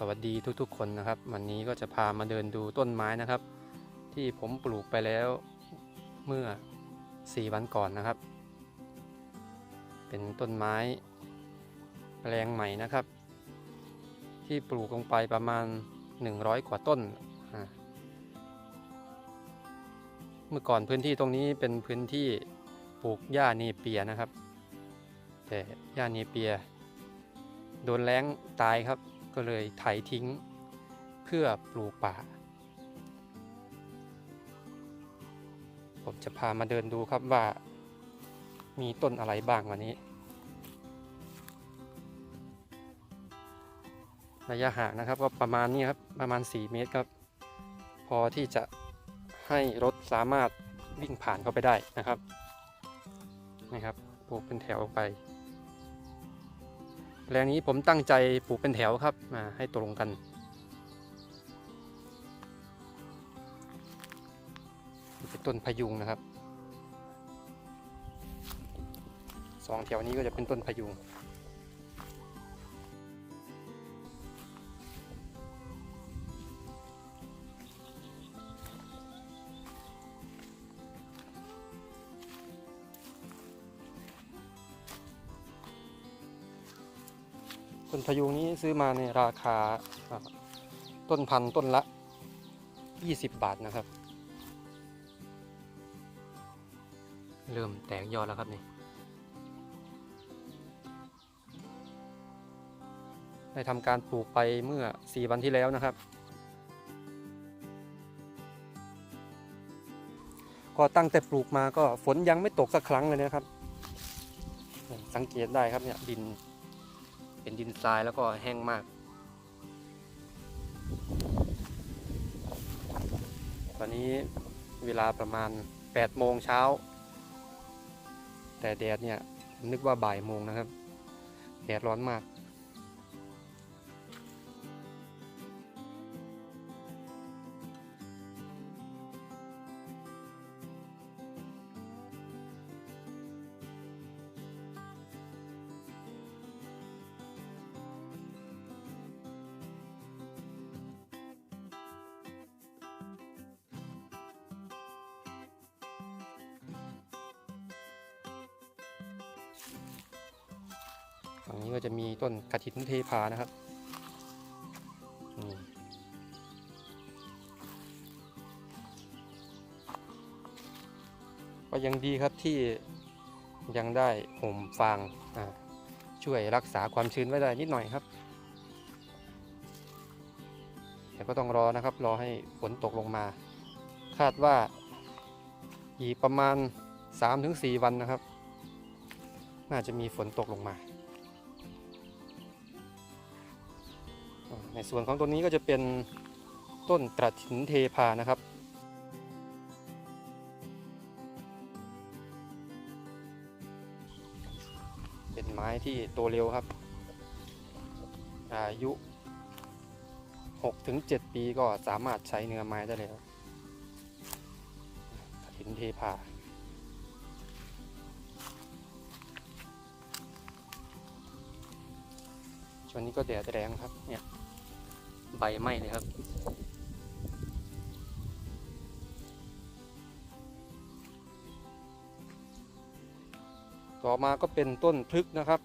สวัสดีทุกๆคนนะครับ วันนี้ก็จะพามาเดินดูต้นไม้นะครับ ที่ผมปลูกไปแล้วเมื่อ 4 วันก่อนนะครับ เป็นต้นไม้แรงใหม่นะครับ ที่ปลูกลงไปประมาณ 100 กว่าต้น เมื่อก่อนพื้นที่ตรงนี้เป็นพื้นที่ปลูกหญ้าเนเปียนะครับ แต่หญ้าเนเปีย โดนแล้งตายครับ ก็เลยไถทิ้งเพื่อปลูกป่า ผมจะพามาเดินดูครับว่า มีต้นอะไรบ้างวันนี้ ระยะห่างนะครับก็ประมาณนี้ครับประมาณ 4 เมตรครับ พอที่จะให้รถสามารถวิ่งผ่านเข้าไปได้นะครับนี่ครับปลูกเป็นแถวไป แปลงนี้ผมตั้งใจปลูกเป็นแถวครับมาให้ตรงกันเป็นต้นพยุงนะครับสองแถวนี้ก็จะเป็นต้นพยุง ต้นพยุงนี้ซื้อมาในราคาต้นพันต้นละ 20 บาทนะครับ เริ่มแตกยอดแล้วครับนี่ได้ทำการปลูกไปเมื่อ 4 วันที่แล้วนะครับ ก็ตั้งแต่ปลูกมาก็ฝนยังไม่ตกสักครั้งเลยนะครับ สังเกตได้ครับเนี่ยดิน เป็นดินทรายแล้วก็แห้งมาก ตอนนี้เวลาประมาณ8โมงเช้า แต่แดดเนี่ยนึกว่าบ่ายโมงนะครับ แดดร้อนมาก ฝั่งนี้ก็จะมีต้นกระถินเทพานะครับนี่ก็ยังดีครับที่ยังได้ห่มฟางช่วยรักษาความชื้นไว้ได้นิดหน่อยครับแต่ก็ต้องรอนะครับรอให้ฝนตกลงมา คาดว่าอีกประมาณ 3-4 วันนะครับ น่าจะมีฝนตกลงมา ในส่วนของตัวนี้ก็จะเป็นต้นกระถินเทพานะครับ เป็นไม้ที่โตเร็วครับ อายุ 6-7 ปีก็สามารถใช้เนื้อไม้ได้แล้วกระถินเทพาช่วงนี้ก็แดดแรงครับเนี่ย ใบไหม้เลยครับ ต่อมาก็เป็นต้นพฤกนะครับ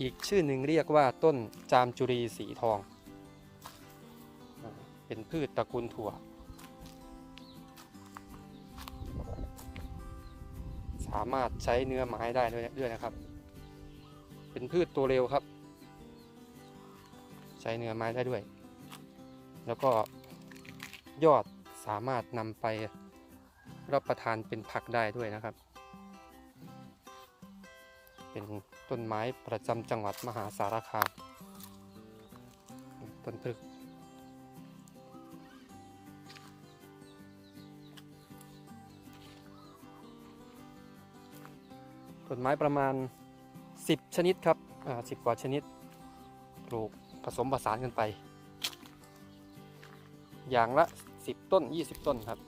อีกชื่อหนึ่งเรียกว่าต้นจามจุรีสีทอง เป็นพืชตระกูลถั่ว สามารถใช้เนื้อไม้ได้ด้วยนะครับ เป็นพืชตัวเร็วครับ ใช้เนื้อไม้ได้ด้วย แล้วก็ยอดสามารถนำไปรับประทานเป็นผักได้ด้วยนะครับ เป็นต้นไม้ประจำจังหวัดมหาสารคาม ต้นพฤกษ์ต้นไม้ประมาณ 10 ชนิดครับอ่า10กว่าชนิด ปลูกผสมผสานกันไป อย่างละ 10 ต้น 20 ต้นครับ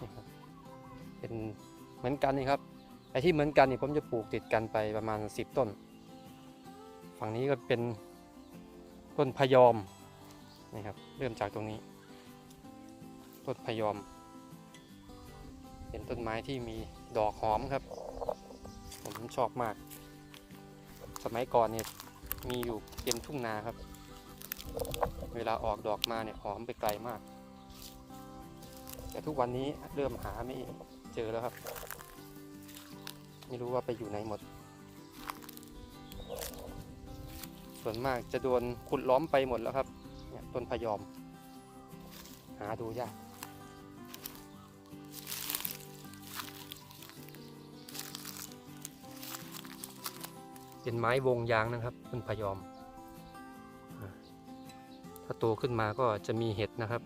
นี่ครับ เป็นเหมือนกันนี่ครับไอ้ที่เหมือนกันนี่ผมจะปลูกติดกันไปประมาณ 10 ต้น ฝั่งนี้ก็เป็นต้นพยอมนี่ครับ เริ่มจากตรงนี้ ต้นพยอม เป็นต้นไม้ที่มีดอกหอมครับ ผมชอบมาก สมัยก่อนเนี่ยมีอยู่เต็มทุ่งนาครับ เวลาออกดอกมาเนี่ยหอมไปไกลมาก แต่ทุกวันนี้เริ่มหาไม่เจอแล้วครับ ไม่รู้ว่าไปอยู่ไหนหมด ส่วนมากจะโดนขุดล้อมไปหมดแล้วครับเนี่ยต้นพยอม หาดูยากเป็นไม้วงยางนะครับต้นพยอม ถ้าโตขึ้นมาก็จะมีเห็ดนะครับ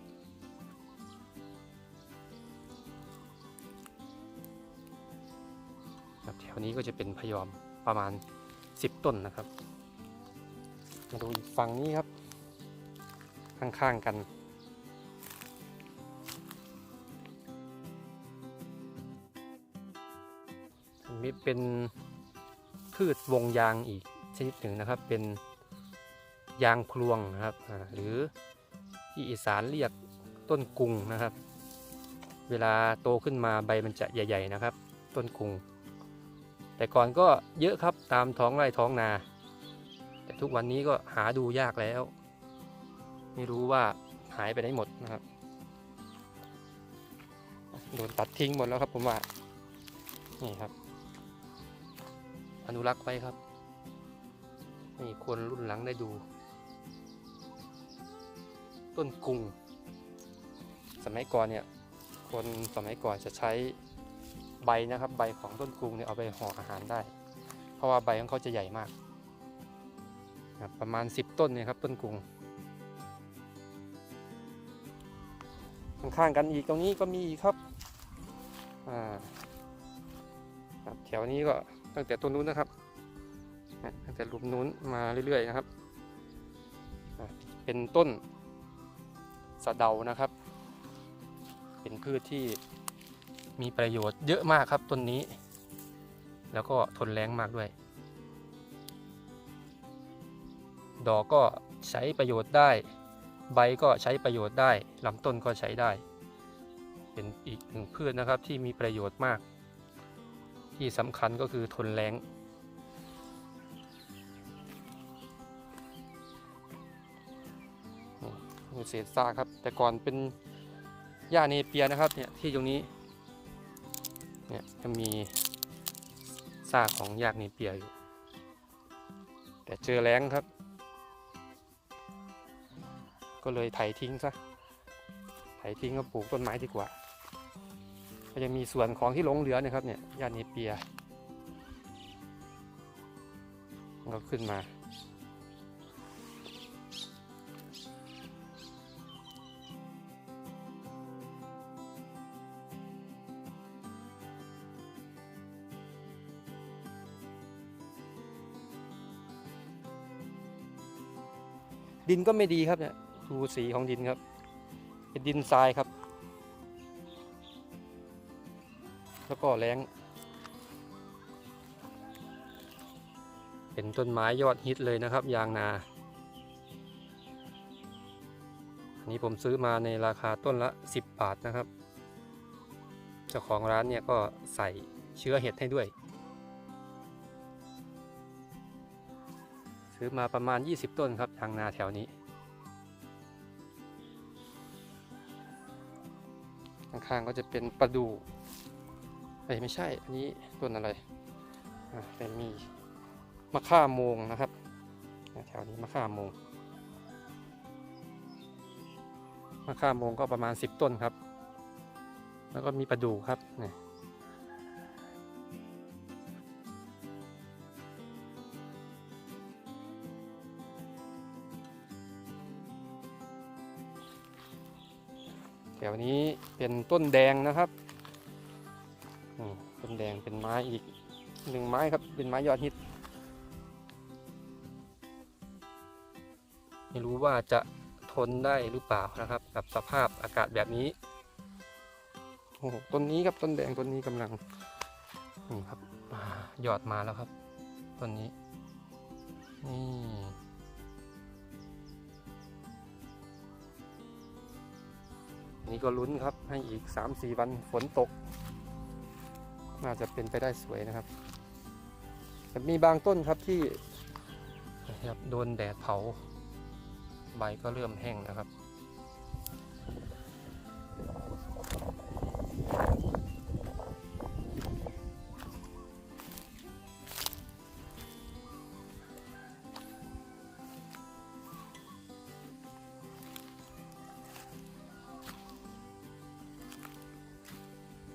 แถวนี้ก็จะเป็นพยอมประมาณ 10 ต้นนะครับ มาดูอีกฝั่งนี้ครับ ข้างๆกันอันนี้เป็นพืชวงยางอีกชนิดหนึ่งนะครับ เป็น ยางพลวงนะครับหรือที่อีสานเรียกต้นกุงนะครับ เวลาโตขึ้นมาใบมันจะใหญ่ ๆนะครับ ต้นกุง แต่ก่อนก็เยอะครับตามท้องไร่ท้องนา แต่ทุกวันนี้ก็หาดูยากแล้ว ไม่รู้ว่าหายไปไหนหมดนะครับโดนตัดทิ้งหมดแล้วครับผมว่า นี่ครับ อนุรักษ์ไว้ครับ นี่คนรุ่นหลังได้ดู ต้นกุง สมัยก่อนเนี่ยคนสมัยก่อนจะใช้ใบนะครับ ใบของต้นกุงเนี่ยเอาไปห่ออาหารได้ เพราะว่าใบของเขาจะใหญ่มาก ประมาณ 10 ต้นเนี่ยครับต้นกุงข้างๆกันอีกตรงนี้ก็มีอีกครับแถวนี้ก็ตั้งแต่ต้นนู้นนะครับตั้งแต่หลุมนู้นมาเรื่อยๆนะครับ เป็นต้น สะเดานะครับ เป็นพืชที่มีประโยชน์เยอะมากครับต้นนี้ แล้วก็ทนแรงมากด้วย ดอกก็ใช้ประโยชน์ได้ ใบก็ใช้ประโยชน์ได้ลำต้นก็ใช้ได้ เป็นอีกหนึ่งพืชนะครับที่มีประโยชน์มาก ที่สำคัญก็คือทนแรง เศษซากครับ แต่ก่อนเป็นหญ้าเนเปียนะครับเนี่ยที่ตรงนี้เนี่ยจะมีซากของหญ้าเนเปียอยู่ แต่เจอแรงครับ ก็เลยไถทิ้งซะไถทิ้งก็ปลูกต้นไม้ดีกว่า ก็จะมีส่วนของที่หลงเหลือนะครับเนี่ยยาเนเปียก็ขึ้นมา ดินก็ไม่ดีครับเนี่ยดูสีของดินครับ เป็นดินทรายครับ แล้วก็แรงเป็นต้นไม้ยอดฮิตเลยนะครับยางนา อันนี้ผมซื้อมาในราคาต้นละ 10 บาทนะครับ เจ้าของร้านเนี่ยก็ใส่เชื้อเห็ดให้ด้วย ซื้อมาประมาณ 20 ต้นครับยางนาแถวนี้ ข้างๆก็จะเป็นประดู่เอ้ยไม่ใช่ อันนี้ต้นอะไรแต่มีมะข่าโมงนะครับแถวนี้มะข่าโมงมะข่าโมงก็ประมาณ 10 ต้นครับ แล้วก็มีประดู่ครับเนี่ย ถวนี้เป็นต้นแดงนะครับต้นแดงเป็นไม้อีกหนึ่งไม้ครับเป็นไม้ยอดฮิต ไม่รู้ว่าจะทนได้หรือเปล่านะครับ กับสภาพอากาศแบบนี้โอ้โหต้นนี้ครับต้นแดงต้นนี้กำลังนี่ครับอ่ายอดมาแล้วครับต้นนี้นี่ นี่ก็ลุ้นครับ ให้อีก 3-4 วันฝนตก น่าจะเป็นไปได้สวยนะครับแต่มีบางต้นครับที่นะครับโดนแดดเผา ใบก็เริ่มแห้งนะครับ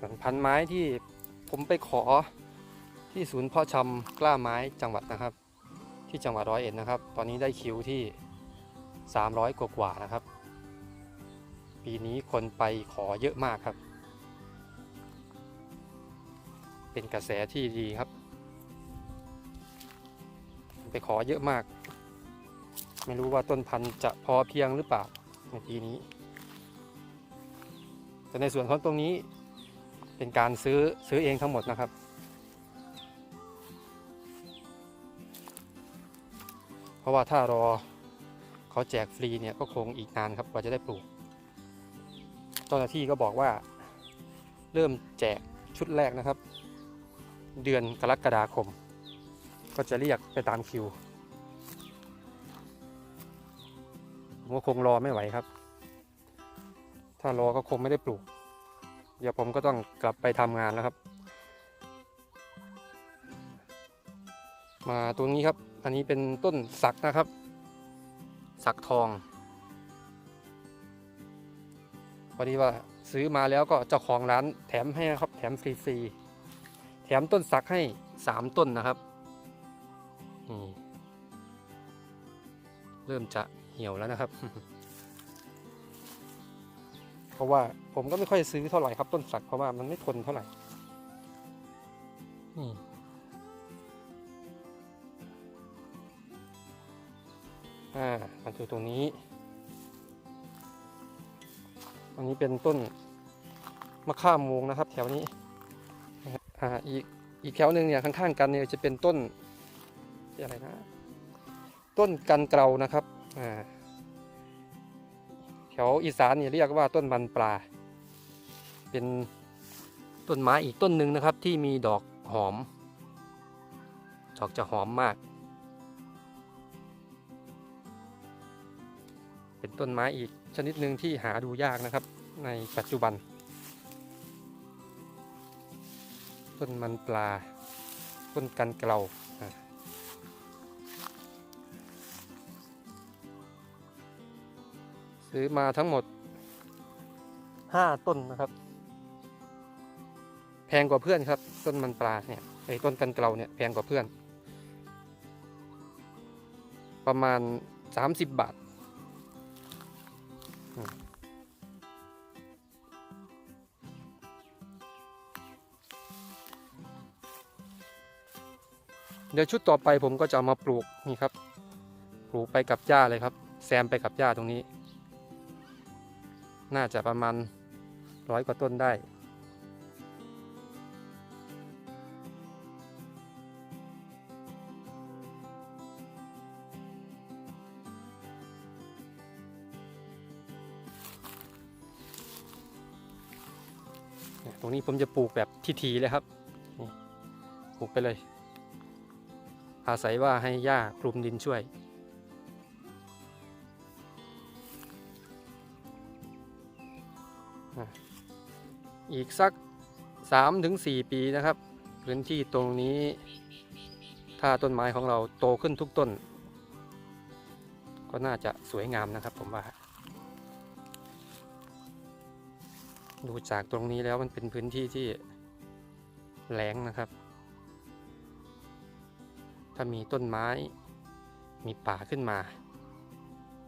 วนพันไม้ที่ผมไปขอที่ศูนย์เพาะชำกล้าไม้จังหวัดนะครับ ที่จังหวัดร้อยเอ็ดนะครับ ตอนนี้ได้คิวที่ 300 กว่ากว่านะครับ ปีนี้คนไปขอเยอะมากครับ เป็นกระแสที่ดีครับ ไปขอเยอะมาก ไม่รู้ว่าต้นพันธุ์จะพอเพียงหรือเปล่าในปีนี้ แต่ในส่วนของตรงนี้ เป็นการซื้อซื้อเองทั้งหมดนะครับ เพราะว่าถ้ารอเขาแจกฟรีเนี่ยก็คงอีกนานครับกว่าจะได้ปลูก เจ้าหน้าที่ก็บอกว่าเริ่มแจกชุดแรกนะครับ เดือนกรกฎาคม ก็จะเรียกไปตามคิวผมก็คงรอไม่ไหวครับ ถ้ารอก็คงไม่ได้ปลูก เดี๋ยวผมก็ต้องกลับไปทำงานแล้วครับ มาตรงนี้ครับ อันนี้เป็นต้นสักนะครับ สักทอง พอดีว่าซื้อมาแล้วก็เจ้าของร้านแถมให้นะครับ แถมฟรีๆ แถมต้นสักให้สามต้นนะครับนี่เริ่มจะเหี่ยวแล้วนะครับ เพราะว่าผมก็ไม่ค่อยซื้อเท่าไหร่ครับต้นสักเพราะว่ามันไม่ทนเท่าไหร่นี่อ่ามาดูตรงนี้ อันนี้เป็นต้นมะข่ามวงนะครับ แถวนี้นะครับอ่าอีกอีกแถวหนึ่งเนี่ยข้างๆกันเนี่ยจะเป็นต้นที่อะไรนะ ต้นกันเกลานะครับอ่าแถ วอีสานเนี่เรียกว่าต้นมันปลา เป็นต้นไม้อีกต้นหนึ่งนะครับที่มีดอกหอม ดอกจะหอมมาก เป็นต้นไม้อีกชนิดหนึ่งที่หาดูยากนะครับ ในปัจจุบัน ต้นมันปลา ต้นกันเกลา ซื้อมาทั้งหมด5ต้นนะครับ แพงกว่าเพื่อนครับ ต้นมันปลาเนี่ยไอ้ต้นกันเกลาเนี่ยแพงกว่าเพื่อน ประมาณ30บาทอืมเดี๋ยวชุดต่อไปผมก็จะเอามาปลูกนี่ครับ ปลูกไปกับหญ้าเลยครับ แซมไปกับหญ้าตรงนี้ น่าจะประมาณร้อยกว่าต้นได้ ตรงนี้ผมจะปลูกแบบทีๆเลยครับ ปลูกไปเลย อาศัยว่าให้หญ้าคลุมดินช่วย อีกสัก 3-4 ปีนะครับ พื้นที่ตรงนี้ ถ้าต้นไม้ของเราโตขึ้นทุกต้น ก็น่าจะสวยงามนะครับผมว่า ดูจากตรงนี้แล้วมันเป็นพื้นที่ที่แหลงนะครับ ถ้ามีต้นไม้มีป่าขึ้นมา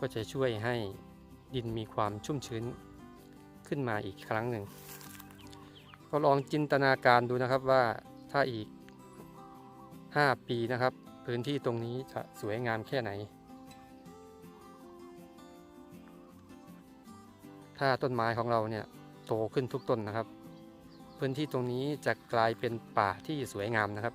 ก็จะช่วยให้ดินมีความชุ่มชื้นขึ้นมาอีกครั้งหนึ่ง ก็ลองจินตนาการดูนะครับว่าถ้าอีก 5 ปีนะครับ พื้นที่ตรงนี้จะสวยงามแค่ไหน ถ้าต้นไม้ของเราเนี่ยโตขึ้นทุกต้นนะครับ พื้นที่ตรงนี้จะกลายเป็นป่าที่สวยงามนะครับ